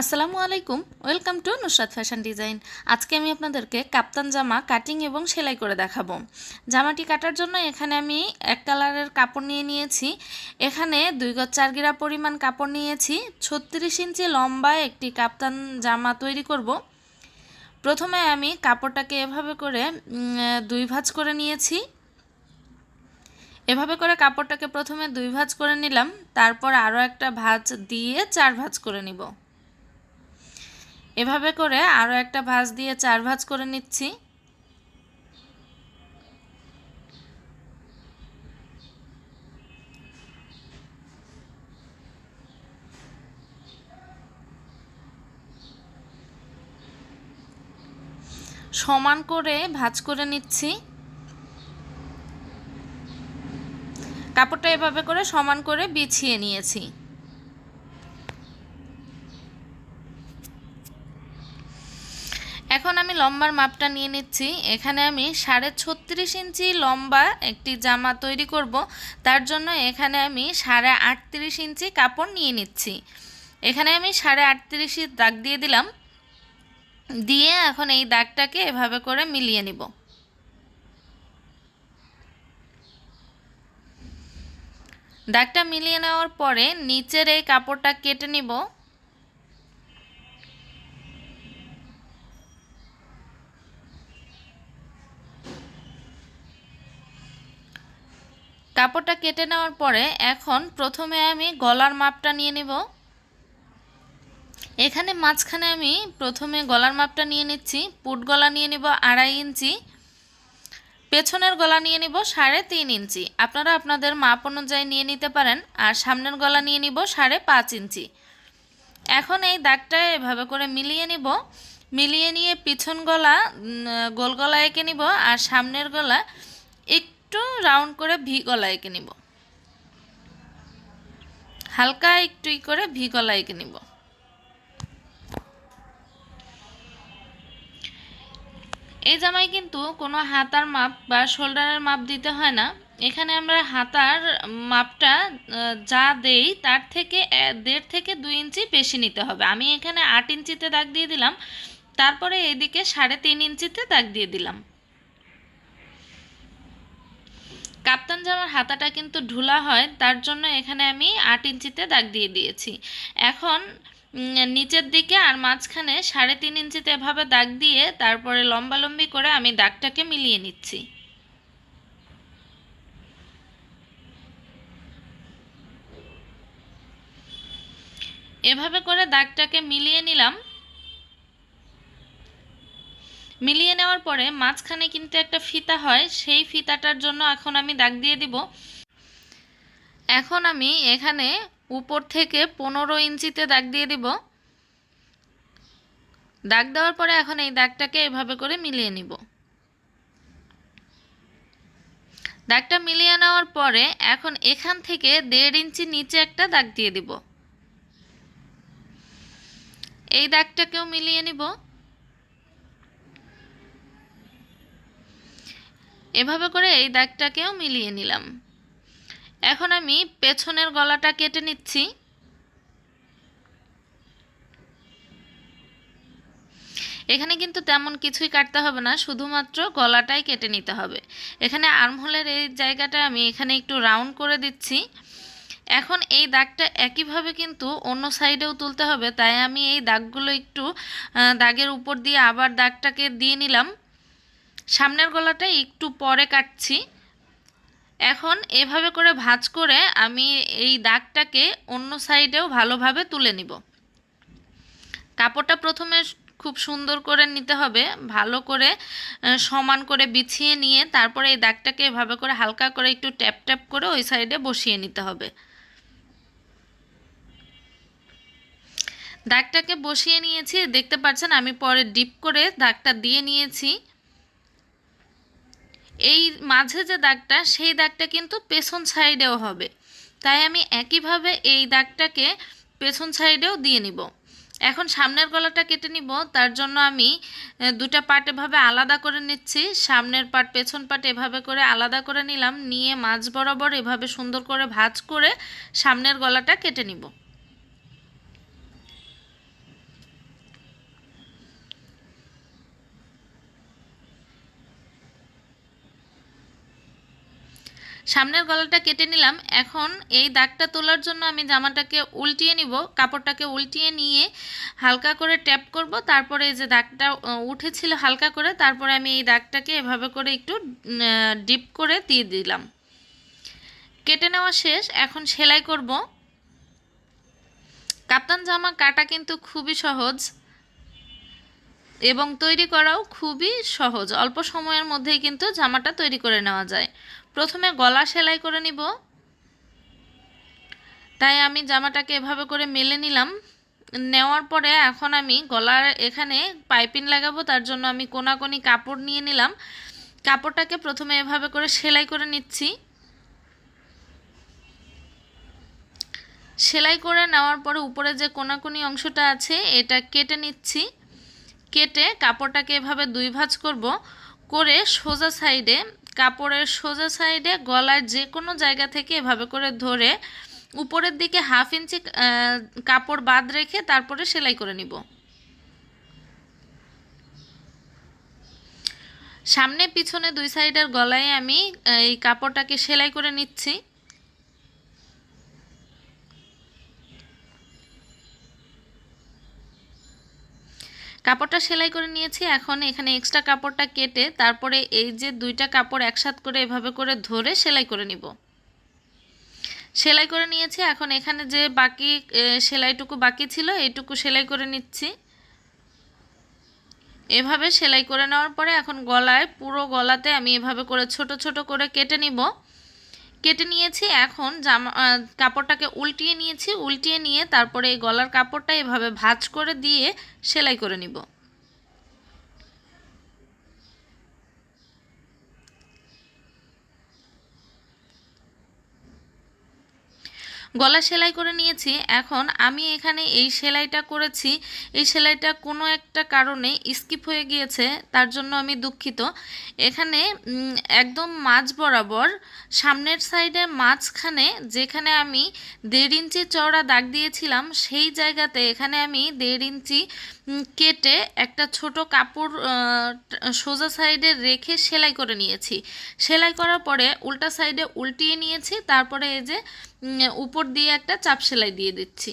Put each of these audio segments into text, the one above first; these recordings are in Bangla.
আসসালামু আলাইকুম, welcome to Nusrat fashion design. আজকে আমি আপনাদেরকে কাপ্তান জামা কাটিং এবং সেলাই করে দেখাবো। জামাটি কাটার জন্য এখানে আমি এক কালারের কাপড় নিয়ে নিয়েছি। এখানে দুই গজ চার গিরা পরিমাণ কাপড় নিয়েছি। ছত্রিশ ইঞ্চি লম্বা একটি কাপ্তান জামা তৈরি করব। প্রথমে আমি কাপড়টাকে এভাবে করে দুই ভাঁজ করে নিয়েছি। এভাবে করে কাপড়টাকে প্রথমে দুই ভাঁজ করে নিলাম। তারপর আরও একটা ভাঁজ দিয়ে চার ভাঁজ করে নিব। এভাবে করে আরও একটা ভাঁজ দিয়ে চার ভাঁজ করে নিচ্ছি। সমান করে ভাঁজ করে নিচ্ছি। কাপড়টা এভাবে করে সমান করে বিছিয়ে নিয়েছি এখন আমি লম্বার মাপটা নিয়ে নিচ্ছি। এখানে আমি সাড়ে ছত্রিশ ইঞ্চি লম্বা একটি জামা তৈরি করব। তার জন্য এখানে আমি সাড়ে আটত্রিশ ইঞ্চি কাপড় নিয়ে নিচ্ছি। এখানে আমি সাড়ে আটত্রিশের দাগ দিয়ে দিলাম। দিয়ে এখন এই দাগটাকে এভাবে করে মিলিয়ে নিব। দাগটা মিলিয়ে নেওয়ার পরে নিচের এই কাপড়টা কেটে নিব। কাপড়টা কেটে নেওয়ার পরে এখন প্রথমে আমি গলার মাপটা নিয়ে নেব। এখানে মাঝখানে আমি প্রথমে গলার মাপটা নিয়ে নিচ্ছি, পুট গলা নিয়ে নেব আড়াই ইঞ্চি, পেছনের গলা নিয়ে নিব সাড়ে তিন ইঞ্চি। আপনারা আপনাদের মাপ অনুযায়ী নিয়ে নিতে পারেন আর সামনের গলা নিয়ে নিব সাড়ে পাঁচ ইঞ্চি। এখন এই দাগটা এভাবে করে মিলিয়ে নিব। মিলিয়ে নিয়ে পিছন গলা গোল গলা এঁকে নিব আর সামনের গলা একটু রাউন্ড করে ভি গলা এঁকে নিব। হালকা একটু করে ভি গলা এঁকে নিব। এই জামায় কিন্তু কোনো হাতার মাপ বা শোল্ডারের মাপ দিতে হয় না। এখানে আমরা হাতার মাপটা যা দেই তার থেকে দেড় থেকে দুই ইঞ্চি বেশি নিতে হবে। আমি এখানে আট ইঞ্চিতে দাগ দিয়ে দিলাম। তারপরে এদিকে সাড়ে তিন ইঞ্চিতে দাগ দিয়ে দিলাম। কাপ্তান জামার হাতাটা কিন্তু ঢুলা হয়, তার জন্য এখানে আমি আট ইঞ্চিতে দাগ দিয়ে দিয়েছি। এখন নিচের দিকে আর মাঝখানে সাড়ে তিন ইঞ্চিতে এভাবে দাগ দিয়ে তারপরে লম্বালম্বি করে আমি দাগটাকে মিলিয়ে নিচ্ছি। এভাবে করে দাগটাকে মিলিয়ে নিলাম। মিলিয়ে নেওয়ার পরে মাঝখানে কিন্তু একটা ফিতা হয়, সেই ফিতাটার জন্য এখন আমি দাগ দিয়ে দিব। এখন আমি এখানে উপর থেকে পনেরো ইঞ্চিতে দাগ দিয়ে দিব। দাগ দেওয়ার পরে এখন এই দাগটাকে এভাবে করে মিলিয়ে নিব। দাগটা মিলিয়ে নেওয়ার পরে এখন এখান থেকে দেড় ইঞ্চি নিচে একটা দাগ দিয়ে দিব। এই দাগটাকেও মিলিয়ে নিব। এভাবে করে এই দাগটাকেও মিলিয়ে নিলাম। এখন আমি পেছনের গলাটা কেটে নিচ্ছি। এখানে কিন্তু তেমন কিছুই কাটতে হবে না, শুধুমাত্র গলাটাই কেটে নিতে হবে। এখানে আর্মহোলের এই জায়গাটা আমি এখানে একটু রাউন্ড করে দিচ্ছি। এখন এই দাগটা একইভাবে কিন্তু অন্য সাইডেও তুলতে হবে, তাই আমি এই দাগগুলো একটু দাগের উপর দিয়ে আবার দাগটাকে দিয়ে নিলাম। সামনের গলাটা একটু পরে কাটছি। এখন এভাবে করে ভাঁজ করে আমি এই দাগটাকে অন্য সাইডেও ভালোভাবে তুলে নিব। কাপড়টা প্রথমে খুব সুন্দর করে নিতে হবে, ভালো করে সমান করে বিছিয়ে নিয়ে তারপরে এই দাগটাকে এভাবে করে হালকা করে একটু ট্যাপ ট্যাপ করে ওই সাইডে বসিয়ে নিতে হবে। দাগটাকে বসিয়ে নিয়েছি, দেখতে পাচ্ছেন আমি পরে ডিপ করে দাগটা দিয়ে নিয়েছি। এই মাঝে যে দাগটা, সেই দাগটা কিন্তু পেছন সাইডেও হবে। তাই আমি একইভাবে এই দাগটাকে পেছন সাইডেও দিয়ে নিব। এখন সামনের গলাটা কেটে নিব। তার জন্য আমি দুটা পার্ট এভাবে আলাদা করে নিচ্ছি। সামনের পার্ট, পেছন পার্ট এভাবে করে আলাদা করে নিলাম। নিয়ে মাঝ বরাবর এভাবে সুন্দর করে ভাঁজ করে সামনের গলাটা কেটে নিব। সামনের গলাটা কেটে নিলাম। এখন এই দাগটা তোলার জন্য আমি জামাটাকে উল্টিয়ে নিব। কাপড়টাকে উল্টিয়ে নিয়ে হালকা করে ট্যাপ করব। তারপরে এই যে দাগটা উঠেছিল হালকা করে, তারপরে আমি এই দাগটাকে এভাবে করে একটু ডিপ করে দিয়ে দিলাম। কেটে নেওয়া শেষ। এখন সেলাই করব। কাপ্তান জামা কাটা কিন্তু খুবই সহজ এবং তৈরি করাও খুবই সহজ। অল্প সময়ের মধ্যেই কিন্তু জামাটা তৈরি করে নেওয়া যায়। প্রথমে গলা সেলাই করে নিব। তাই আমি জামাটাকে এভাবে করে মেলে নিলাম। নেওয়ার পরে এখন আমি গলার এখানে পাইপিং লাগাবো, তার জন্য আমি কোনাকোনি কাপড় নিয়ে নিলাম। কাপড়টাকে প্রথমে এভাবে করে সেলাই করে নিচ্ছি। সেলাই করে নেওয়ার পরে উপরে যে কোনাকুনি অংশটা আছে, এটা কেটে নিচ্ছি। কেটে কাপড়টাকে এভাবে দুই ভাঁজ করব, করে সোজা সাইডে কাপড়ের সোজা সাইডে গলার যে কোনো জায়গা থেকে এভাবে করে ধরে উপরের দিকে হাফ ইঞ্চি কাপড় বাদ রেখে তারপরে সেলাই করে নিব। সামনে, পিছনে দুই সাইডের গলায় আমি এই কাপড়টাকে সেলাই করে নিচ্ছি। কাপড়টা সেলাই করে নিয়েছি, এখন এখানে এক্সট্রা কাপড়টা কেটে তারপরে এই যে দুইটা কাপড় একসাথ করে এভাবে করে ধরে সেলাই করে নিব। সেলাই করে নিয়েছি, এখন এখানে যে বাকি সেলাইটুকু বাকি ছিল, এইটুকু সেলাই করে নিচ্ছি। এভাবে সেলাই করে নেওয়ার পরে এখন গলায়, পুরো গলাতে আমি এভাবে করে ছোট ছোট করে কেটে নিব। কেটে নিয়েছি, এখন জামা কাপড়টাকে উল্টিয়ে নিয়েছি, উল্টিয়ে নিয়ে তারপরে এই গলার কাপড়টা এভাবে ভাঁজ করে দিয়ে সেলাই করে নিব। গলা সেলাই করে নিয়েছি। এখন আমি এখানে এই সেলাইটা করেছি। এই সেলাইটা কোনো একটা কারণে স্কিপ হয়ে গিয়েছে, তার জন্য আমি দুঃখিত। এখানে একদম মাঝ বরাবর, সামনের সাইডে মাঝখানে যেখানে আমি দেড় ইঞ্চি চওড়া দাগ দিয়েছিলাম, সেই জায়গাতে এখানে আমি দেড় ইঞ্চি কেটে একটা ছোট কাপড় সোজা সাইডে রেখে সেলাই করে নিয়েছি। সেলাই করার পরে উল্টা সাইডে উল্টিয়ে নিয়েছি, তারপরে এই যে উপর দিয়ে একটা চাপ সেলাই দিয়ে দিচ্ছি।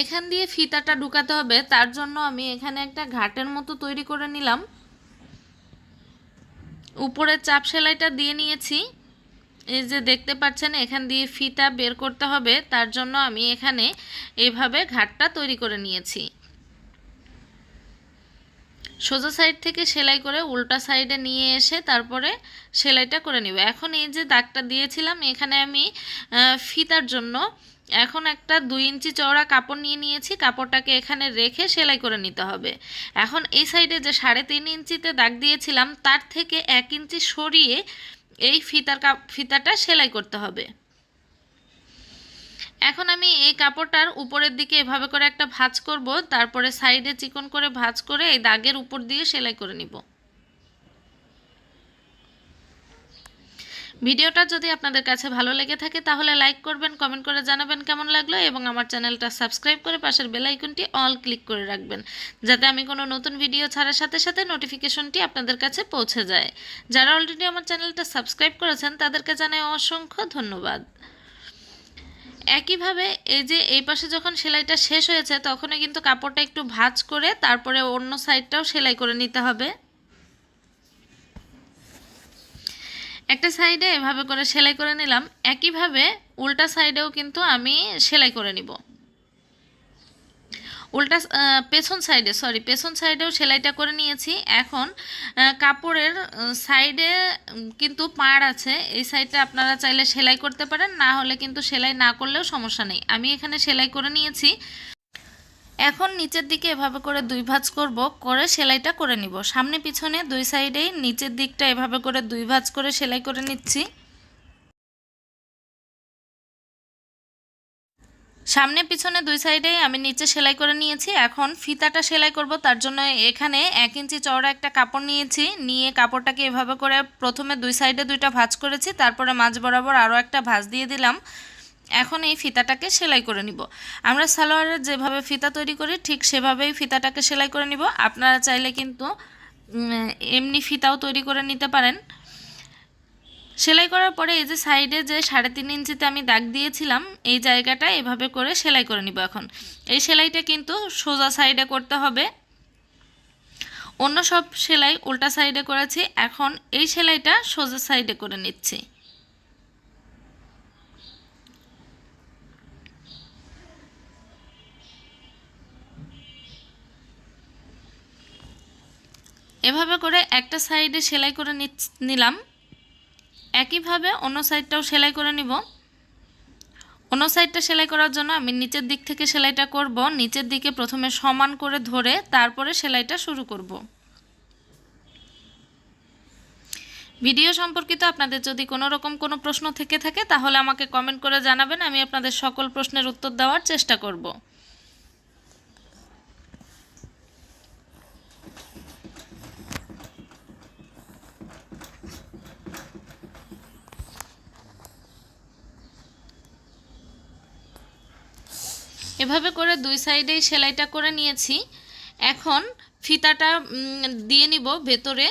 এখান দিয়ে ফিতাটা ঢুকাতে হবে, তার জন্য আমি এখানে একটা ঘাটের মতো তৈরি করে নিলাম। উপরে চাপ সেলাইটা দিয়ে নিয়েছি। এই যে দেখতে পাচ্ছেন, এখান দিয়ে ফিতা বের করতে হবে, তার জন্য আমি এখানে এভাবে ঘাটটা তৈরি করে নিয়েছি। সোজা সাইড থেকে সেলাই করে উল্টা সাইডে নিয়ে এসে তারপরে সেলাইটা করে নিব। এখন এই যে দাগটা দিয়েছিলাম, এখানে আমি ফিতার জন্য এখন একটা দুই ইঞ্চি চওড়া কাপড় নিয়ে নিয়েছি। কাপড়টাকে এখানে রেখে সেলাই করে নিতে হবে। এখন এই সাইডে যে সাড়ে তিন ইঞ্চিতে দাগ দিয়েছিলাম, তার থেকে এক ইঞ্চি সরিয়ে এই ফিতার ফিতাটা সেলাই করতে হবে। এখন আমি এই কাপড়টার উপরের দিকে এভাবে করে একটা ভাঁজ করব, তারপরে সাইডে চিকন করে ভাঁজ করে এই দাগের উপর দিয়ে সেলাই করে নিব। ভিডিওটা যদি আপনাদের কাছে ভালো লেগে থাকে, তাহলে লাইক করবেন, কমেন্ট করে জানাবেন কেমন লাগল এবং আমার চ্যানেলটা সাবস্ক্রাইব করে পাশের বেল আইকনটি অল ক্লিক করে রাখবেন, যাতে আমি কোনো নতুন ভিডিও ছাড়ার সাথে সাথে নোটিফিকেশনটি আপনাদের কাছে পৌঁছে যায়। যারা অলরেডি আমার চ্যানেলটা সাবস্ক্রাইব করেছেন, তাদেরকে জানাই অসংখ্য ধন্যবাদ। একইভাবে এই যে এই পাশে যখন সেলাইটা শেষ হয়েছে তখনই কিন্তু কাপড়টা একটু ভাঁজ করে তারপরে অন্য সাইডটাও সেলাই করে নিতে হবে। একটা সাইডে এভাবে করে সেলাই করে নিলাম। একইভাবে উল্টা সাইডেও কিন্তু আমি সেলাই করে নিব। উল্টা পেছন সাইডে সরি পেছন সাইডেও সেলাইটা করে নিয়েছি। এখন কাপড়ের সাইডে কিন্তু পাড় আছে। এই সাইডটা আপনারা চাইলে সেলাই করতে পারেন, না হলে কিন্তু সেলাই না করলেও সমস্যা নেই। আমি এখানে সেলাই করে নিয়েছি। এখন নিচের দিকে এভাবে করে দুই ভাঁজ করব, করে সেলাইটা করে নিব। সামনে পিছনে দুই সাইডেই নিচের দিকটা এভাবে করে দুই ভাঁজ করে সেলাই করে নিচ্ছি। সামনে পিছনে দুই সাইডেই আমি নিচে সেলাই করে নিয়েছি। এখন ফিতাটা সেলাই করব, তার জন্য এখানে এক ইঞ্চি চওড়া একটা কাপড় নিয়েছি। নিয়ে কাপড়টাকে এভাবে করে প্রথমে দুই সাইডে দুইটা ভাঁজ করেছি, তারপরে মাঝ বরাবর আরও একটা ভাঁজ দিয়ে দিলাম। এখন এই ফিতাটাকে সেলাই করে নিব। আমরা সালোয়ারের যেভাবে ফিতা তৈরি করি, ঠিক সেভাবেই ফিতাটাকে সেলাই করে নিব। আপনারা চাইলে কিন্তু এমনি ফিতাও তৈরি করে নিতে পারেন। সেলাই করার পরে এই যে সাইডে যে সাড়ে তিন ইঞ্চিতে আমি দাগ দিয়েছিলাম, এই জায়গাটা এভাবে করে সেলাই করে নিব এখন। এই সেলাইটা কিন্তু সোজা সাইডে করতে হবে। অন্য সব সেলাই উল্টা সাইডে করেছি। এখন এই সেলাইটা সোজা সাইডে করে নিচ্ছি। এভাবে করে একটা সাইডে সেলাই করে নিলাম। একইভাবে অন্য সাইডটাও সেলাই করে নিব। অন্য সাইডটা সেলাই করার জন্য আমি নিচের দিক থেকে সেলাইটা করব। নিচের দিকে প্রথমে সমান করে ধরে তারপরে সেলাইটা শুরু করব। ভিডিও সম্পর্কিত আপনাদের যদি কোনো রকম কোনো প্রশ্ন থেকে থাকে, তাহলে আমাকে কমেন্ট করে জানাবেন। আমি আপনাদের সকল প্রশ্নের উত্তর দেওয়ার চেষ্টা করব। এভাবে করে দুই সাইডেই সেলাইটা করে নিয়েছি। এখন ফিতাটা দিয়ে নিব ভেতরে।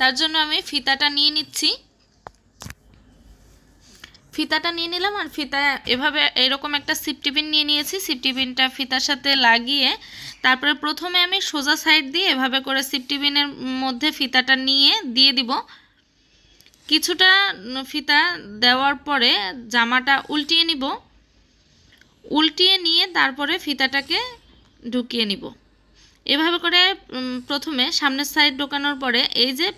তার জন্য আমি ফিতাটা নিয়ে নিচ্ছি। ফিতাটা নিয়ে নিলাম আর ফিতা এভাবে এরকম একটা সিপটিপিন নিয়ে নিয়েছি। সিপটিপিনটা ফিতার সাথে লাগিয়ে তারপরে প্রথমে আমি সোজা সাইড দিয়ে এভাবে করে সিপটিপিনের মধ্যে ফিতাটা নিয়ে দিয়ে দিব। কিছুটা ফিতা দেওয়ার পরে জামাটা উল্টিয়ে নিব। উল্টিয়ে নিয়ে তারপরে ফিতাটাকে ঢুকিয়ে নিব। এভাবে করে প্রথমে সামনের সাইড ঢোকানোর পরে এই যে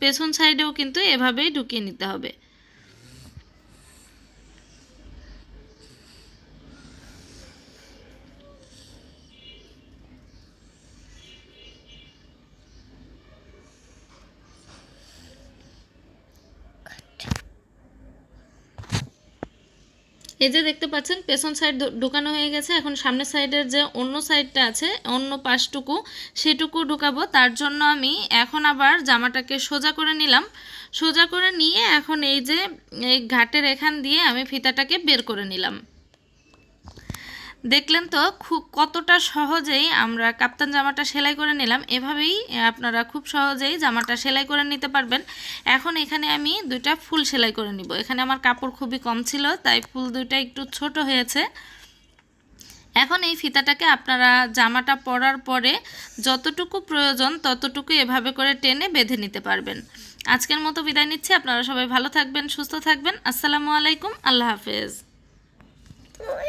পেছন সাইডেও কিন্তু এভাবেই ঢুকিয়ে নিতে হবে। এই যে দেখতে পাচ্ছেন, পেছন সাইড ঢুকানো হয়ে গেছে। এখন সামনের সাইডের যে অন্য সাইডটা আছে, অন্য পাশটুকু, সেটুকু ঢুকাবো। তার জন্য আমি এখন আবার জামাটাকে সোজা করে নিলাম। সোজা করে নিয়ে এখন এই যে, এই ঘাটের এখান দিয়ে আমি ফিতাটাকে বের করে নিলাম। দেখলেন তো খুব কতটা সহজেই আমরা কাপ্তান জামাটা সেলাই করে নিলাম। এভাবেই আপনারা খুব সহজেই জামাটা সেলাই করে নিতে পারবেন। এখন এখানে আমি দুইটা ফুল সেলাই করে নিব। এখানে আমার কাপড় খুবই কম ছিল, তাই ফুল দুইটা একটু ছোট হয়েছে। এখন এই ফিতাটাকে আপনারা জামাটা পরার পরে যতটুকু প্রয়োজন ততটুকু এভাবে করে টেনে বেঁধে নিতে পারবেন। আজকের মতো বিদায় নিচ্ছি। আপনারা সবাই ভালো থাকবেন, সুস্থ থাকবেন। আসসালামু আলাইকুম। আল্লাহ হাফেজ।